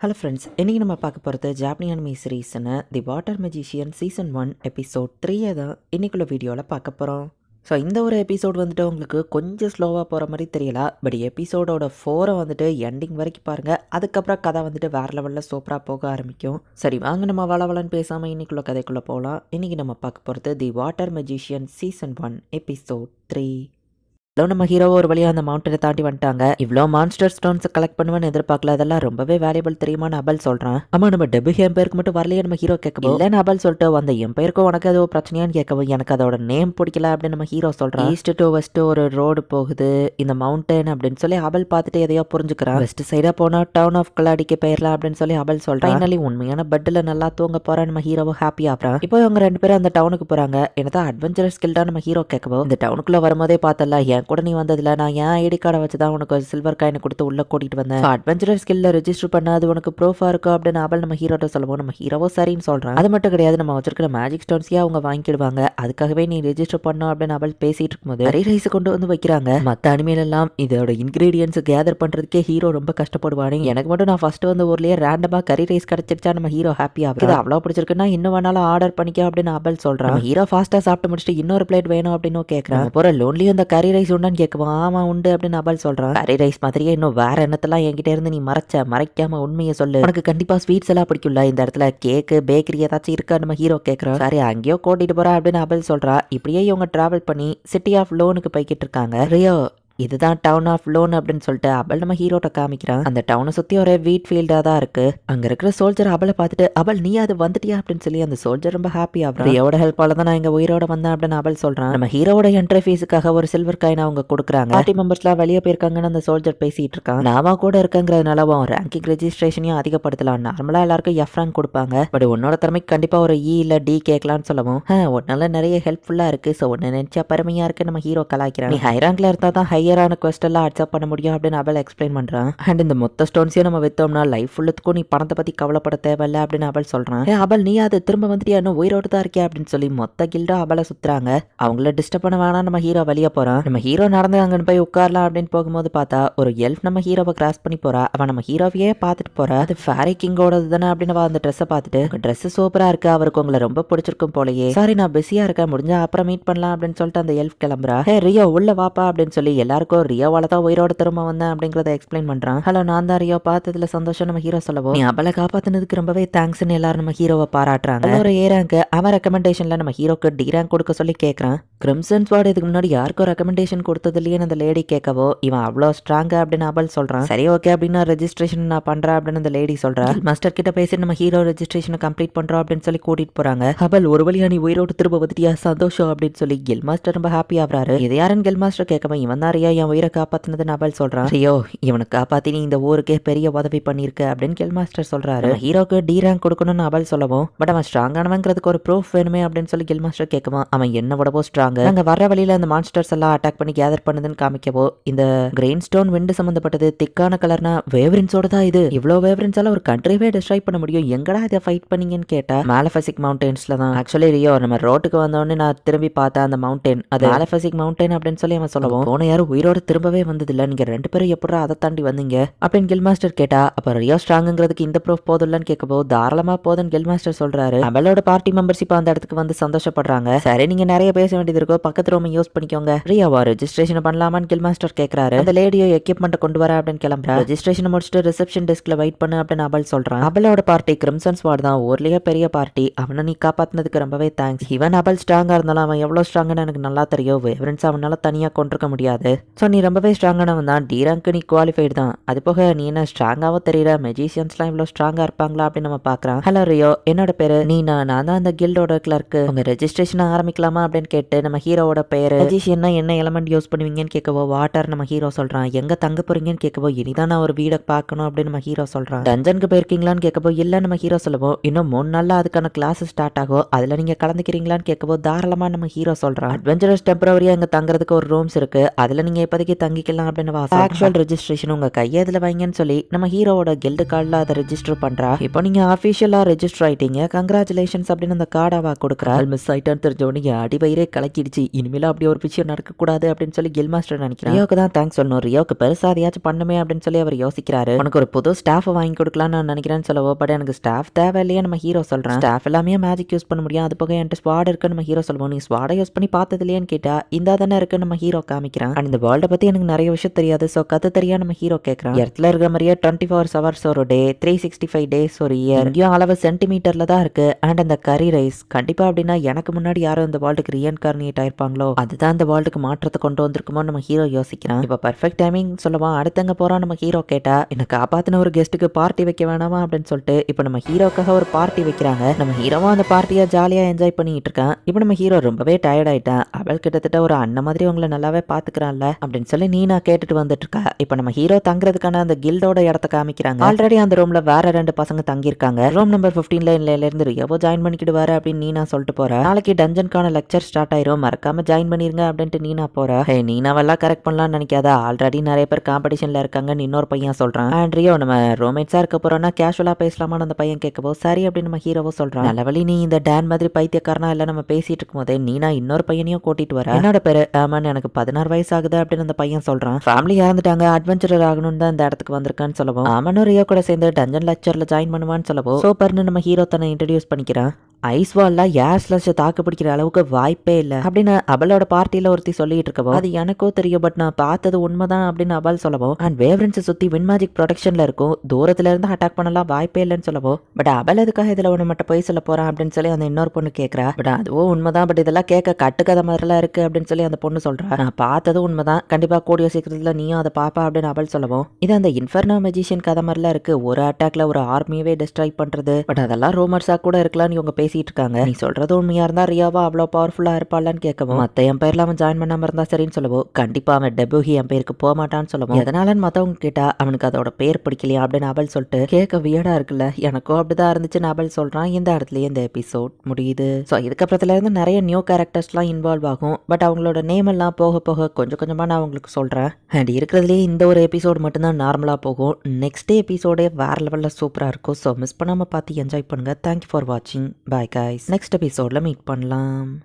Hello friends இன்றைக்கி நம்ம பார்க்க போகிறது Japanese anime சீரீஸ்னு the water magician season one episode த்ரீயை தான் இன்றைக்குள்ள வீடியோவில் பார்க்க போகிறோம் ஸோ இந்த ஒரு எபிசோட் வந்துட்டு உங்களுக்கு கொஞ்சம் ஸ்லோவாக போகிற மாதிரி தெரியல பட் எபிசோடோட ஃபோரை வந்துட்டு எண்டிங் வரைக்கும் பாருங்கள் அதுக்கப்புறம் கதை வந்துட்டு வேறு லெவலில் சூப்பராக போக ஆரம்பிக்கும். சரி வாங்க நம்ம வளவலன்னு பேசாமல் இன்னைக்குள்ள கதைக்குள்ளே போகலாம் இன்றைக்கி நம்ம பார்க்க போகிறது the water magician season one episode three hello நம்ம ஹீரோ ஒரு வழியாக அந்த மவுண்டனை தாண்டி வந்துட்டாங்க. இவ்வளோ மான்ஸ்டர் ஸ்டோன்ஸ் கலெக்ட் பண்ணுவேன்னு எதிர்பார்க்கல. அதெல்லாம் ரொம்பவே வேல்யூபிள் தெரியுமான்னு அபல் சொல்கிறான் ஆமா நம்ம டெபு எம்பேருக்கு மட்டும் வரலையே நம்ம ஹீரோ கேட்கவும் இல்லைன்னு அபல் சொல்லிட்டு அந்த எம்பேருக்கும் உனக்கு ஏதோ பிரச்சனையான்னு கேட்கவும் எனக்கு அதோட நேம் பிடிக்கல அப்படின்னு நம்ம ஹீரோ சொல்கிறான் ஈஸ்ட் டு வெஸ்ட் ஒரு ரோடு போகுது. இந்த மவுண்டன் அப்படின்னு சொல்லி அபல் பார்த்துட்டு எதையோ புரிஞ்சுக்கிறான் வெஸ்ட் சைடாக போனால் டவுன் ஆஃப் கலாடிக்கு போயிடலாம் அப்படின்னு சொல்லி அபல் சொல்கிறான் ஃபைனலி உண்மையான பெட்டில் நல்லா தூங்க போகிறேன் நம்ம ஹீரோவை ஹாப்பி ஆகிறான் இப்போ இவங்க ரெண்டு பேரும் அந்த டவுனுக்கு போகிறாங்க என்னதான் அட்வென்ச்சரஸ் ஸ்கில்டா நம்ம ஹீரோ கேட்கவும் இந்த டவுனுக்குள்ள வரும்போதே பார்த்தல என் கூட நீ வந்ததில்ல. நான் என் ஐடி கார்டை வச்சு தான் உனக்கு சில்வர் காயினை கொடுத்து உள்ள கூட்டிட்டு வந்தேன். அட்வென்ச்சரஸ் ஸ்கில்ல ரெஜிஸ்டர் பண்ண அது உனக்கு ப்ரூஃபா இருக்கும் அப்படின்னு அவள் நம்ம ஹீரோட்ட சொல்லுவோம் நம்ம ஹீரோவோ சரின்னு சொல்றான். அது மட்டும் கிடையாது நம்ம வச்சிருக்கிற மேஜிக் ஸ்டோன்ஸையே அவங்க வாங்கிடுவாங்க? அதுக்காகவே நீ ரெஜிஸ்டர் பண்ணும் அப்படின்னு அவள் பேசிட்டு இருக்கும்போது நிறைய ரைஸ் கொண்டு வந்து வைக்கிறாங்க. மத்த அனிமையில எல்லாம் இதோட இன்கிரீடியன்ஸ் கேதர் பண்றதுக்கே ஹீரோ ரொம்ப கஷ்டப்படுவானு. எனக்கு மட்டும் நான் ஃபர்ஸ்ட் வந்து ஊர்லயே ரேண்டமா கறி ரைஸ் கிடைச்சிருச்சா நம்ம ஹீரோ ஹாப்பி ஆகுது அவ்வளோ பிடிச்சிருக்குன்னா இன்னும் வேணாலும் ஆர்டர் பண்ணிக்க அப்படின்னு அவள் சொல்றான். ஹீரோ ஃபாஸ்டா சாப்பிட்டு முடிச்சுட்டு இன்னொரு பிளேட் வேணும் அப்படின்னு கேட்கறான் போற லோன்லி இந்த கறி ரைஸ் உண்டான்னு கேட்குவோம் ஆமாம் உண்டு அப்படின்னு அபல் சொல்கிறான் கறி ரைஸ் மாதிரியே இன்னும் வேற என்னத்தெல்லாம் என்கிட்ட இருந்து நீ மறைச்ச மறைக்காம உண்மையை சொல்லு. உனக்கு கண்டிப்பாக ஸ்வீட்ஸ் எல்லாம் பிடிக்கும்ல. இந்த இடத்துல கேக்கு பேக்கரி ஏதாச்சும் இருக்கா? நம்ம ஹீரோ கேட்குறோம் சரி அங்கேயோ கூட்டிகிட்டு போகிறா அப்படின்னு அபல் சொல்கிறான் இப்படியே இவங்க ட்ராவல் பண்ணி சிட்டி ஆஃப் லோனுக்கு போய்கிட்டு இருக்காங்க. ரியோ இதுதான் டவுன் ஆஃப் லோன் அப்படின்னு சொல்லிட்டு அபல் நம்ம ஹீரோட்ட காமிக்கிறான் அந்த டவுனை சுத்தி ஒரே வீட் ஃபீல்டா தான் இருக்கு. அங்க இருக்கிற சோல்ஜர் அபலை பார்த்துட்டு அபல் நீ அது வந்துட்டியா? அப்படின்னு சொல்லி அந்த சோல்ஜர் ரொம்ப ஹாப்பி ஆகுறான். ரியோட ஹெல்ப்பால தான் நான் இங்க உயிரோட வந்தேன் அப்படின்னு அபல் சொல்றான். நம்ம ஹீரோட என்ட்ரி ஃபீஸுக்காக ஒரு சில்வர் காயின் அவங்க கொடுக்குறாங்க. பார்ட்டி மெம்பர்ஸ்லாம் வெளியே போயிருக்காங்கன்னு அந்த சோல்ஜர் பேசிட்டு இருக்கான். நாம கூட இருக்கங்கிறதுனால உன் ரேங்கிங் ரெஜிஸ்ட்ரேஷனையும் அதிகப்படுத்தலாம். நார்மலா எல்லாருக்கும் எஃப் ரேங்க் கொடுப்பாங்க. பட் உன்னோட திறமைக்கு கண்டிப்பா ஒரு இ இல்ல டி கேட்கலாம்னு சொல்லவும் உன்னால நிறைய ஹெல்ப்ஃபுல்லா இருக்கு. ஸோ ஒன்னு நினைச்சா பெருமையா இருக்கு. நம்ம ஹீரோ கலாய்க்கிறான். நீ ஹை ரேங்க்ல இருந்தா தான் ஹையரான கிளியரான கொஸ்டெல்லாம் அட்சப் பண்ண முடியும் அப்படின்னு அவள் எக்ஸ்பிளைன் பண்ணுறான் அண்ட் இந்த மொத்த ஸ்டோன்ஸையும் நம்ம விற்றோம்னா லைஃப் ஃபுல்லுக்கும் நீ பணத்தை பற்றி கவலைப்பட தேவையில்ல அப்படின்னு அவள் சொல்கிறான் அவள் நீ அதை திரும்ப வந்துட்டு இன்னும் உயிரோடு தான் இருக்கே அப்படின்னு சொல்லி மொத்த கில்டா அவளை சுற்றுறாங்க அவங்கள டிஸ்டர்ப் பண்ண வேணாம் நம்ம ஹீரோ வெளியே போகிறான் நம்ம ஹீரோ நடந்து அங்கன்னு போய் உட்காரலாம் அப்படின்னு போகும்போது பார்த்தா ஒரு எல்ஃப் நம்ம ஹீரோவை கிராஸ் பண்ணி போறா. அவன் நம்ம ஹீரோவையே பார்த்துட்டு போறா. அது ஃபேரி கிங்கோடது தானே அப்படின்னு அந்த ட்ரெஸ்ஸை பார்த்துட்டு ட்ரெஸ் சூப்பராக இருக்கு. அவருக்கு உங்களை ரொம்ப பிடிச்சிருக்கும் போலயே. சாரி நான் பிஸியாக இருக்கேன். முடிஞ்சா அப்புறம் மீட் பண்ணலாம். அப்படின்னு சொல்லிட்டு அந்த எல்ஃப் கிளம்புறா. ஹே ரியோ உள்ள வாப்பா. அப்படின்னு சொல்லி எல்லாருக்கும் ரியோவால தான் உயிரோட திரும்ப வந்தேன் அப்படிங்கறத எக்ஸ்பிளைன் பண்றான். ஹலோ நான் தான் ரியோ. பார்த்ததுல சந்தோஷம் நம்ம ஹீரோ சொல்லவும் நீ அவளை காப்பாத்தினதுக்கு ரொம்பவே தேங்க்ஸ்னு எல்லாரும் நம்ம ஹீரோவை பாராட்டுறாங்க. ஒரு ஏ ரேங்க் அவன் ரெக்கமெண்டேஷன்ல நம்ம ஹீரோக்கு டி ரேங்க் கொடுக்க சொல்லி கேட்கறான் கிரிம்சன் ஸ்வாட் இதுக்கு முன்னாடி யாருக்கும் ரெக்கமெண்டேஷன் கொடுத்தது இல்லையே அந்த லேடி கேட்கவோ இவன் அவ்வளோ ஸ்ட்ராங்க அப்படின்னு அவள் சொல்றான். சரி ஓகே அப்படின்னு ரெஜிஸ்ட்ரேஷன் நான் பண்றேன் அப்படின்னு அந்த லேடி சொல்றா. மாஸ்டர் கிட்ட பேசி நம்ம ஹீரோ ரெஜிஸ்ட்ரேஷனை கம்ப்ளீட் பண்றோம் அப்படின்னு சொல்லி கூட்டிட்டு போறாங்க. அவள் ஒரு வழியா நீ உயிரோடு திரும்ப வந்துட்டியா? சந்தோஷம் அப்படின்னு சொல்லி கில் மாஸ்டர் ரொம்ப ஹாப்பி ஆகுறாரு. இது யாருன்னு கில் மாஸ்டர் கேட்கவன் இவன் தான் ரியா என் உயிரை காப்பாத்தினதுன்னு அவள் சொல்றான் ரியோ இவனை காப்பாத்தி நீ இந்த ஊருக்கே பெரிய உதவி பண்ணிருக்க அப்படின்னு கில் மாஸ்டர் சொல்றாரு. ஹீரோக்கு டி ரேங்க் கொடுக்கணும்னு அவள் சொல்லவும் பட் அவன் ஸ்ட்ராங்கானவங்கிறதுக்கு ஒரு ப்ரூஃப் வேணுமே அப்படின்னு சொல்லி கில் மாஸ்டர் கேட்கவும் அவன் என்ன விடவோ ஸ்ட்ராங் நாங்க வர வழியில அந்த மான்ஸ்டர்ஸ் எல்லாம் அட்டாக் பண்ணி கேதர் பண்ணுதுன்னு காமிக்கவோ இந்த கிரெயின் ஸ்டோன் விண்டு சம்பந்தப்பட்டது திக்கான கலர்னா வேவ்ரின்ஸோட தான் இது? இவ்வளோ வேவ்ரின்ஸ் எல்லாம் ஒரு கண்ட்ரிவே டிஸ்ட்ராய் பண்ண முடியும். எங்கடா இதை ஃபைட் பண்ணீங்கன்னு கேட்டா மேலஃபசிக் மவுண்டன்ஸ்ல தான். ஆக்சுவலி ரியோ நம்ம ரோட்டுக்கு வந்தோடனே நான் திரும்பி பார்த்தேன் அந்த மவுண்டன் அது மேலஃபசிக் மவுண்டன் அப்படின்னு சொல்லி அவன் சொல்லவும் போன யாரும் உயிரோட திரும்பவே வந்ததில்ல. நீங்க ரெண்டு பேரும் எப்படா அதை தாண்டி வந்தீங்க? அப்படின்னு கில் மாஸ்டர் கேட்டா அப்ப ரியோ ஸ்ட்ராங்கிறதுக்கு இந்த ப்ரூஃப் போதும்லன்னு கேட்கப்போ தாராளமா போதுன்னு கில் மாஸ்டர் சொல்றாரு. அவளோட பார்ட்டி மெம்பர்ஸ் இப்போ அந்த இடத்துக்கு வந்து சந்தோஷப்படுறாங்க. சரி நீங்க நிறைய பேச வேண்டியது இருக்கோ பக்கத்து ரூம் யூஸ் பண்ணிக்கோங்க. ரியாவா ரெஜிஸ்ட்ரேஷன் பண்ணலாமான்னு கில் மாஸ்டர் கேட்கறாரு அந்த லேடியோ எக்யூப்மெண்ட் கொண்டு வர அப்படின்னு கிளம்புறா. ரெஜிஸ்ட்ரேஷன் முடிச்சுட்டு ரிசப்ஷன் டெஸ்க்ல வெயிட் பண்ணு அப்படின்னு அவள் சொல்றான். அவளோட பார்ட்டி கிரிம்சன் ஸ்வாட் தான் ஊர்லயே பெரிய பார்ட்டி அவனை நீ காப்பாத்தினதுக்கு ரொம்பவே தேங்க்ஸ் இவன் அவள் ஸ்ட்ராங்கா இருந்தாலும் அவன் எவ்வளவு ஸ்ட்ராங்னு எனக்கு நல்லா தெரியும். எவரன்ஸ் அவனால தனியா கொண்டிருக்க முடியாது. ஸோ நீ ரொம்பவே ஸ்ட்ராங்கானவன் தான் டி நீ குவாலிஃபைடு தான். அது போக நீ என்ன ஸ்ட்ராங்காவோ தெரியல. மெஜிஷியன்ஸ்லாம் இவ்வளோ ஸ்ட்ராங்காக இருப்பாங்களா அப்படின்னு நம்ம பார்க்கறோம் ஹலோ ரியோ என்னோட பேர்? நீ நான் நான் தான் அந்த கில்டோட கிளர்க்கு உங்கள் ரெஜிஸ்ட்ரேஷன் ஆரம்பிக்கலாமா அப்படின்னு கேட்டு நம்ம ஹீரோவோட பேர். மெஜிஷியன்னா என்ன எலமெண்ட் யூஸ் பண்ணுவீங்கன்னு கேட்கவோ வாட்டர் நம்ம ஹீரோ சொல்கிறான் எங்கே தங்க போறீங்கன்னு கேட்கவோ இனிதான் நான் ஒரு வீடை பார்க்கணும் அப்படின்னு நம்ம ஹீரோ சொல்கிறான் டஞ்சனுக்கு போயிருக்கீங்களான்னு கேட்கவோ இல்லை நம்ம ஹீரோ சொல்லுவோம் இன்னும் மூணு நாளில் அதுக்கான கிளாஸ் ஸ்டார்ட் ஆகும் அதில் நீங்க கலந்துக்கிறீங்களான்னு கேட்கவோ தாராளமாக நம்ம ஹீரோ சொல்கிறான் அட்வென்ச்சரஸ் டெம்பரவரியாக இங்கே தங்குறதுக்கு ஒரு ரூம்ஸ் இருக்குது அதுல நீங்கள் இப்போதைக்கு தங்கிக்கலாம் அப்படின்னு ஆக்சுவல் ரெஜிஸ்ட்ரேஷன் உங்கள் கையை இதில் வைங்கன்னு சொல்லி நம்ம ஹீரோவோட கில்டு கார்டில் அதை ரெஜிஸ்டர் பண்ணுறா இப்போ நீங்கள் அஃபிஷியலாக ரெஜிஸ்டர் ஆயிட்டீங்க. கங்க்ராச்சுலேஷன்ஸ் அப்படின்னு அந்த கார்டை அவ கொடுக்குறா. மிஸ் ஆயிட்டான்னு தெரிஞ்சவனே அடி வயிறே கலக்கிடுச்சு. இனிமேல் அப்படி ஒரு விஷயம் நடக்கக்கூடாது அப்படின்னு சொல்லி கில் மாஸ்டர் நினைக்கிறேன் ரியோக்கு தான் தேங்க்ஸ் சொல்லணும். ரியோக்கு பெருசாக அதையாச்சும் பண்ணுமே அப்படின்னு சொல்லி அவர் யோசிக்கிறாரு. உனக்கு ஒரு புது ஸ்டாஃப் வாங்கி கொடுக்கலாம்னு நான் நினைக்கிறேன்னு சொல்லவோ பட் எனக்கு ஸ்டாஃப் தேவையில்லையே நம்ம ஹீரோ சொல்கிறேன் ஸ்டாஃப் எல்லாமே மேஜிக் யூஸ் பண்ண முடியும். அது போக என்கிட்ட ஸ்வாட் இருக்கு நம்ம ஹீரோ சொல்லுவோம். நீ ஸ்வாடை யூஸ் பண்ணி பார்த்தது இல்லையான்னு கேட்டா இந்த தானே இருக்கு நம்ம ஹீரோ காமிக்கிறான் அண்ட் இந்த வேர்ல்டை பற்றி எனக்கு நிறைய விஷயம் தெரியாது. ஸோ கத்து தெரியா நம்ம ஹீரோ கேட்குறான் இடத்துல இருக்கிற மாதிரியே டுவெண்ட்டி ஃபோர் ஹவர்ஸ் ஒரு day three sixty five days ஒரு இயர் இங்கேயும் அளவு சென்டிமீட்டரில் தான் இருக்கு. அண்ட் அந்த கரி ரைஸ் கண்டிப்பா அப்படின்னா எனக்கு முன்னாடி யாரும் இந்த வேர்ல்டுக்கு ரீஎன்கார்னியேட் ஆயிருப்பாங்களோ? அதுதான் இந்த வேர்ல்டுக்கு மாற்றத்தை கொண்டு வந்திருக்குமோ நம்ம ஹீரோ யோசிக்கிறான். இப்போ பர்ஃபெக்ட் டைமிங் சொல்லுவான் அடுத்தங்க போறான் நம்ம ஹீரோ கேட்டா என்னை காப்பாற்றின ஒரு கெஸ்ட்டுக்கு பார்ட்டி வைக்க வேணாமா? அப்படின்னு சொல்லிட்டு இப்போ நம்ம ஹீரோக்காக ஒரு பார்ட்டி வைக்கிறாங்க. நம்ம ஹீரோவும் அந்த பார்ட்டியை ஜாலியா என்ஜாய் பண்ணிட்டு இருக்கான். இப்போ நம்ம ஹீரோ ரொம்பவே டயர்ட் ஆயிட்டான். அவள் கிட்டத்தட்ட ஒரு அண்ணன் மாதிரி உங்களை நல்லாவே பார்த்துக்கிறான்ல. அப்படின்னு சொல்லி நீ நான் கேட்டுட்டு வந்துட்டு இருக்கா இப்போ நம்ம ஹீரோ தங்குறதுக்கான அந்த கில்டோட இடத்த காமிக்கிறாங்க. ஆல்ரெடி அந்த ரூம்ல வேற ரெண்டு பசங்க தங்கியிருக்காங்க. ரூம் நம்பர் பிப்டீன்ல இருந்து எவ்வளோ ஜாயின் பண்ணிக்கிடுவாரு அப்படின்னு நீனா சொல்லிட்டு போறேன் நாளைக்கு டஞ்சனுக்கான லெக்சர் ஸ்டார்ட் ஆயிரும். மறக்காம ஜாயின் பண்ணிருங்க அப்படின்ட்டு நீனா போற. ஹே நீனாவெல்லாம் கரெக்ட் பண்ணலாம்னு நினைக்காத. ஆல்ரெடி நிறைய பேர் காம்படிஷன்ல இருக்காங்கன்னு இன்னொரு பையன் சொல்றான். ஆண்ட்ரியோ நம்ம ரோமேட்ஸா இருக்க போறோம்னா கேஷுவலா பேசலாமான்னு அந்த பையன் கேட்கவோ சரி அப்படின்னு நம்ம ஹீரோவோ சொல்றான். நல்லவழி நீ இந்த டேன் மாதிரி பைத்தியக்காரனா இல்ல நம்ம பேசிட்டு இருக்கும் போதே நீனா இன்னொரு பையனையும் கூட்டிட்டு வர. என்னோட பேரு ஆமான்னு எனக்கு பதினாறு வயசு ஆகுது. அப்படின்னு அந்த பையன் சொல்றான். ஃபேமிலி இறந்துட்டாங்க அட்வென்ச்சரர் ஆகணும்னு தான் இந்த இடத்துக்கு வந்திருக்கான்னு சொல்லவும். அவனும் ரியோ கூட சேர்ந்து டஞ்சன் லெக்சர்ல ஜாயின் பண்ணுவான்னு சொல்லவும். சூப்பர்னு நம்ம ஹீரோ தன்னை இன்ட்ரடியூஸ் பண்ணிக்கிறான். ஐஸ் ஏர் ஸ்லஷ் தாக்கு பிடிக்கிற அளவுக்கு வாய்ப்பே இல்லை. அப்படின்னு அவளோட பார்ட்டியில ஒருத்தி சொல்லிட்டு இருக்கவோ அது எனக்கோ தெரியும் பட் நான் பார்த்தது உண்மைதான் அப்படின்னு அவள் சொல்லவோ அண்ட் வேவரன்ஸை சுத்தி வின் மேஜிக் ப்ரொடக்ஷனில் இருக்கும் தூரத்துல இருந்து அட்டாக் பண்ணலாம் வாய்ப்பே இல்லைன்னு சொல்லவோ பட் அவள் அதுக்காக இதுல ஒன்று மட்டும் போய் சொல்ல போறான் அப்படின்னு சொல்லி அந்த இன்னொரு பொண்ணு கேட்கறா பட் அதுவும் உண்மைதான் பட் இதெல்லாம் கேட்க கட்டுக்கதை மாதிரிலாம் இருக்கு அப்படின்னு சொல்லி அந்த பொண்ணு சொல்றா. நான் பார்த்தது உண்மைதான். கண்டிப்பா கூடிய சீக்கிரத்துல நீயும் அதை பாப்பா அப்படின்னு அவள் சொல்லவும் இது அந்த இன்ஃபர்னோ மெஜிஷியன் கதை மாதிரிலாம் இருக்கு. ஒரு அட்டாக்ல ஒரு ஆர்மியவே டிஸ்ட்ராய் பண்றது. பட் அதெல்லாம் ரூமர்ஸா கூட இருக்கலாம்னு இவங்க பேசிட்டு இருக்காங்க நீ சொல்றது உண்மையா இருந்தா ரியாவா அவ்வளோ பவர்ஃபுல்லா இருப்பாளான்னு கேட்கவும் மத்த என் பேர்ல அவன் ஜாயின் பண்ணாம இருந்தா சரின்னு சொல்லவோ கண்டிப்பா அவன் டெபுஹி என் பேருக்கு போக மாட்டான்னு சொல்லவும் எதனாலன்னு மத்தவங்க கேட்டா அவனுக்கு அதோட பேர் பிடிக்கலையா அப்படின்னு அவள் சொல்லிட்டு கேட்க வியடா இருக்குல்ல. எனக்கும் அப்படிதான் இருந்துச்சுன்னு அவள் சொல்றான். இந்த இடத்துலயே இந்த எபிசோட் முடியுது. ஸோ இதுக்கப்புறத்துல இருந்து நிறைய நியூ கேரக்டர்ஸ்லாம் இன்வால்வ் ஆகும். பட் அவங்களோட நேம் எல்லாம் போக போக கொஞ்சம் கொஞ்சமா நான் உங்களுக்கு சொல்றேன். அண்ட் இருக்கிறதுலேயே இந்த ஒரு எபிசோடு மட்டும்தான் நார்மலாக போகும். நெக்ஸ்ட் எபிசோடே வேற லெவலில் சூப்பராக இருக்கும். ஸோ மிஸ் பண்ணாமல் பார்த்து என்ஜாய் பண்ணுங்கள் தேங்க்யூ ஃபார் வாட்சிங் பாய் guys. நெக்ஸ்ட் எபிசோடில் மீட் பண்ணலாம்.